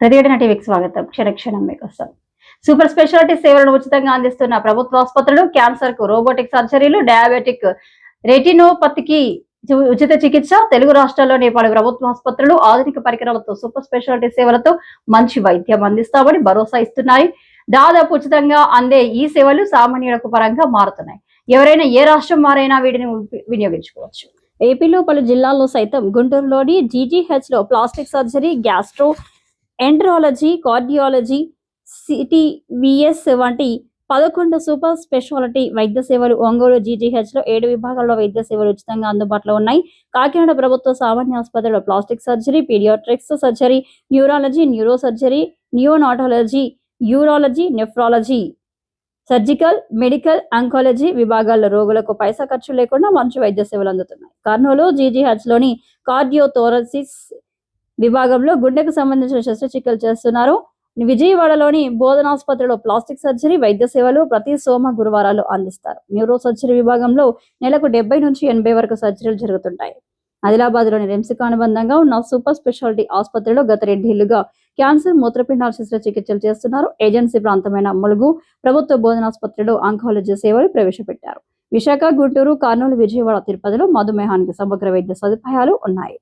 ప్రతిఘటన టీవీకి స్వాగతం. క్షణక్షణం మీకోసం. సూపర్ స్పెషాలిటీ సేవలను ఉచితంగా అందిస్తున్న ప్రభుత్వ ఆసుపత్రులు క్యాన్సర్కు రోబోటిక్ సర్జరీలు డయాబెటిక్ రెటినోపతికి ఉచిత చికిత్స తెలుగు రాష్ట్రాల్లోని పలు ప్రభుత్వ ఆసుపత్రులు ఆధునిక పరికరాలతో సూపర్ స్పెషాలిటీ సేవలతో మంచి వైద్యం అందిస్తామని భరోసా ఇస్తున్నాయి. దాదాపు ఉచితంగా అందే ఈ సేవలు సామాన్యులకు పరంగా మారుతున్నాయి. ఎవరైనా ఏ రాష్ట్రం వారైనా వీటిని వినియోగించుకోవచ్చు. ఏపీలో పలు జిల్లాల్లో సైతం గుంటూరులోని జీజీహెచ్లో plastic surgery gastroenterology cardiology CT VS వంటి పదకొండు సూపర్ స్పెషాలిటీ వైద్య సేవలు ఒంగోలు జీజీహెచ్లో ఏడు విభాగాల్లో వైద్య సేవలు ఉచితంగా అందుబాటులో ఉన్నాయి. కాకినాడ ప్రభుత్వ సామాన్య ఆసుపత్రిలో plastic surgery paediatrics surgery neurology neurosurgery neonatology urology nephrology surgical medical oncology విభాగాల్లో రోగులకు పైసా ఖర్చు లేకుండా మంచి వైద్య సేవలు అందుతున్నాయి. కర్నూలు జీజీహెచ్లోని కార్డియోథోరసిస్ విభాగంలో గుండెకు సంబంధించిన శస్త్రచికిత్సలు చేస్తున్నారు. విజయవాడలోని బోధనాసుపత్రిలో ప్లాస్టిక్ సర్జరీ వైద్య సేవలు ప్రతి సోమ గురువారాలు అందిస్తారు. న్యూరో సర్జరీ విభాగంలో నెలకు డెబ్బై నుంచి ఎనభై వరకు సర్జరీలు జరుగుతుంటాయి. ఆదిలాబాద్లోని అనుబంధంగా ఉన్న సూపర్ స్పెషాలిటీ ఆసుపత్రిలో గత రెండేళ్ళుగా క్యాన్సర్ మూత్రపిండాల శస్త్రచికిత్సలు చేస్తున్నారు. ఏజెన్సీ ప్రాంతమైన ములుగు ప్రభుత్వ బోధనాసుపత్రిలో ఆంకాలజీ సేవలు ప్రవేశపెట్టారు. విశాఖ గుంటూరు కర్నూలు విజయవాడ తిరుపతిలో మధుమేహానికి సమగ్ర వైద్య సదుపాయాలు ఉన్నాయి.